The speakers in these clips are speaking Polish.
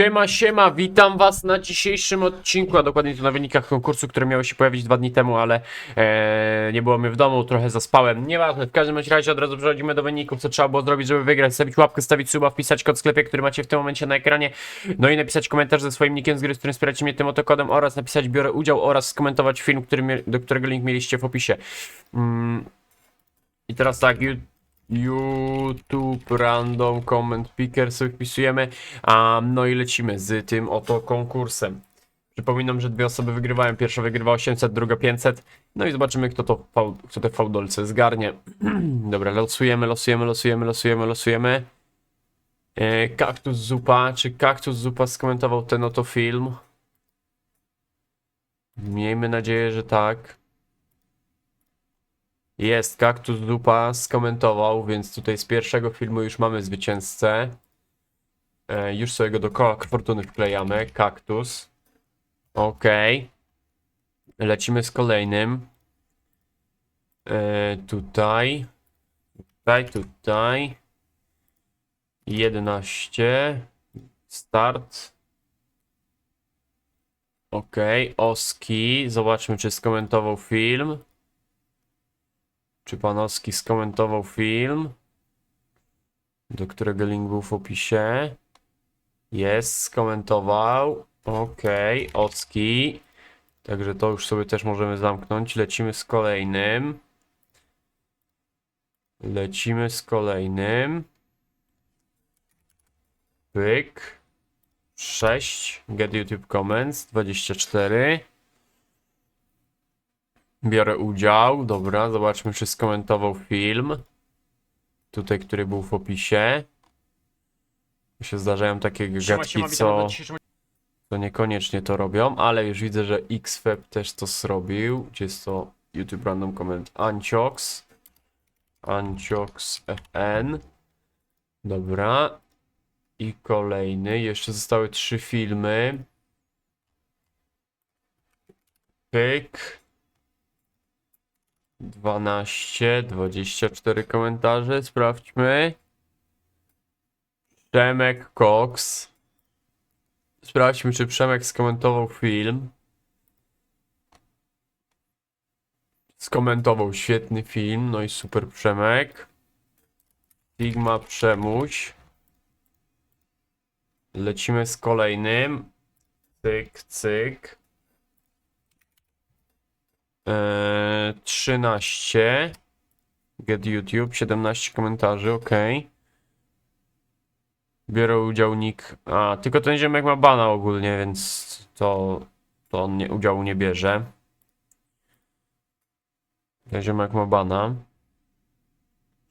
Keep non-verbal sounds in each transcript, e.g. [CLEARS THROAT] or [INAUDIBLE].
Siema, siema, witam was na dzisiejszym odcinku, a dokładnie to na wynikach konkursu, które miały się pojawić dwa dni temu, ale e, nie było mnie w domu, trochę zaspałem. Nieważne, w każdym razie od razu przechodzimy do wyników, co trzeba było zrobić, żeby wygrać. Stawić łapkę, stawić suba, wpisać kod w sklepie, który macie w tym momencie na ekranie, no i napisać komentarz ze swoim nickiem z gry, z którym wspieracie mnie tym oto kodem oraz napisać biorę udział oraz skomentować film, który, do którego link mieliście w opisie. Mm. I teraz tak, ju- YouTube Random Comment Picker sobie wpisujemy. A, no i lecimy z tym oto konkursem. Przypominam, że dwie osoby wygrywają. Pierwsza wygrywa 800, druga 500. No i zobaczymy, kto to kto te fałdolce zgarnie. [CLEARS THROAT] Dobra, losujemy, losujemy, losujemy, losujemy, losujemy. E, Kaktus Zupa. Czy Kaktus Zupa skomentował ten oto film? Miejmy nadzieję, że tak. Jest, Kaktus Zupa skomentował, więc tutaj z pierwszego filmu już mamy zwycięzcę. E, już sobie go do koła fortuny wklejamy. Kaktus. Okej. Lecimy z kolejnym. E, tutaj. Tutaj, tutaj. 11. Start. Okej, Oski. Zobaczmy, czy skomentował film. Czy Panowski skomentował film? Do którego link był w opisie? Jest, skomentował. Okej, Ocki. Także to już sobie też możemy zamknąć. Lecimy z kolejnym. Lecimy z kolejnym. Pyk. 6. Get YouTube Comments. 24. Biorę udział. Dobra, zobaczmy, czy skomentował film. Tutaj, który był w opisie. Się zdarzają takie gadki, co, co niekoniecznie to robią, ale już widzę, że XFEB też to zrobił. Gdzie jest to YouTube Random Comment? Anciox. Anciox FN. Dobra. I kolejny. Jeszcze zostały trzy filmy. Pyk. 12, 24 komentarze, sprawdźmy. Przemek Cox. Sprawdźmy, czy Przemek skomentował film. Skomentował świetny film, no i super Przemek. Sigma Przemuś. Lecimy z kolejnym. Cyk, cyk. Eee, 13. Get YouTube, 17 komentarzy, ok. Biorę udział nick. A, tylko ten ziomek ma bana ogólnie, więc to, to on nie, udziału nie bierze. Ten ziomek ma bana.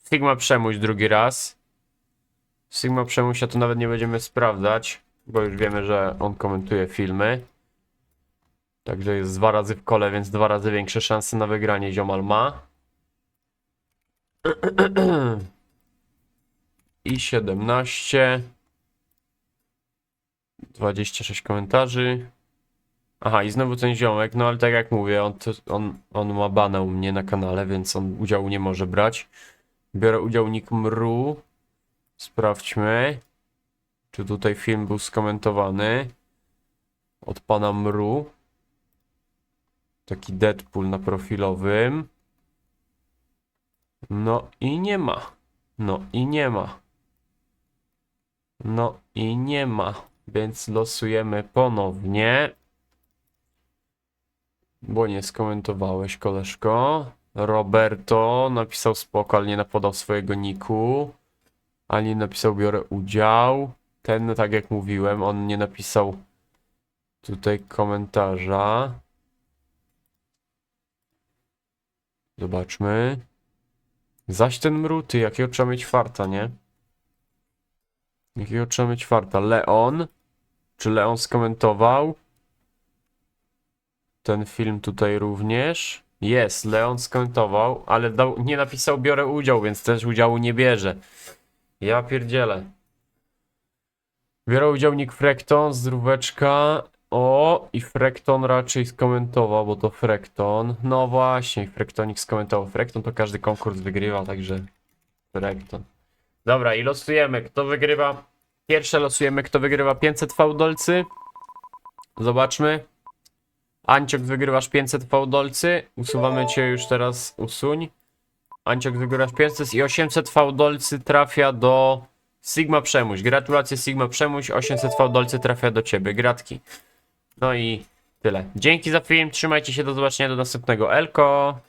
Sigma Przemuś drugi raz. Sigma Przemusia to nawet nie będziemy sprawdzać, bo już wiemy, że on komentuje filmy. Także jest dwa razy w kole, więc dwa razy większe szanse na wygranie ziomal ma. [CLEARS THROAT] I 17. 26 komentarzy. Aha, i znowu ten ziomek, no ale tak jak mówię, on, on, on ma banę u mnie na kanale, więc on udziału nie może brać. Biorę udział nick Mru. Sprawdźmy, czy tutaj film był skomentowany od pana Mru. Taki Deadpool na profilowym. No i nie ma. No i nie ma. No i nie ma. Więc losujemy ponownie. Bo nie skomentowałeś, koleżko. Roberto napisał spoko, ale nie podał swojego niku. Ani napisał biorę udział. Ten, tak jak mówiłem, on nie napisał tutaj komentarza. Zobaczmy. Zaś ten mruty, jakiego trzeba mieć farta, nie? Jakiego trzeba mieć farta? Leon? Czy Leon skomentował? Ten film tutaj również. Jest, Leon skomentował, ale dał, nie napisał biorę udział, więc też udziału nie bierze. Ja pierdzielę. Biorę udział Nick Frekton, zdróweczka. O, i Frekton raczej skomentował, bo to Frekton. No właśnie, Frektonik skomentował. Frekton to każdy konkurs wygrywa, także Frekton. Dobra, i losujemy. Kto wygrywa? Pierwsze losujemy, kto wygrywa 500 fałdolcy. Zobaczmy. Anciok wygrywasz 500 fałdolcy. Usuwamy cię już teraz, usuń. Anciok wygrywasz 500 i 800 fałdolcy trafia do Sigma Przemuś. Gratulacje Sigma Przemuś, 800 fałdolcy trafia do ciebie. Gratki. No i tyle. Dzięki za film, trzymajcie się, do zobaczenia, do następnego. Elko!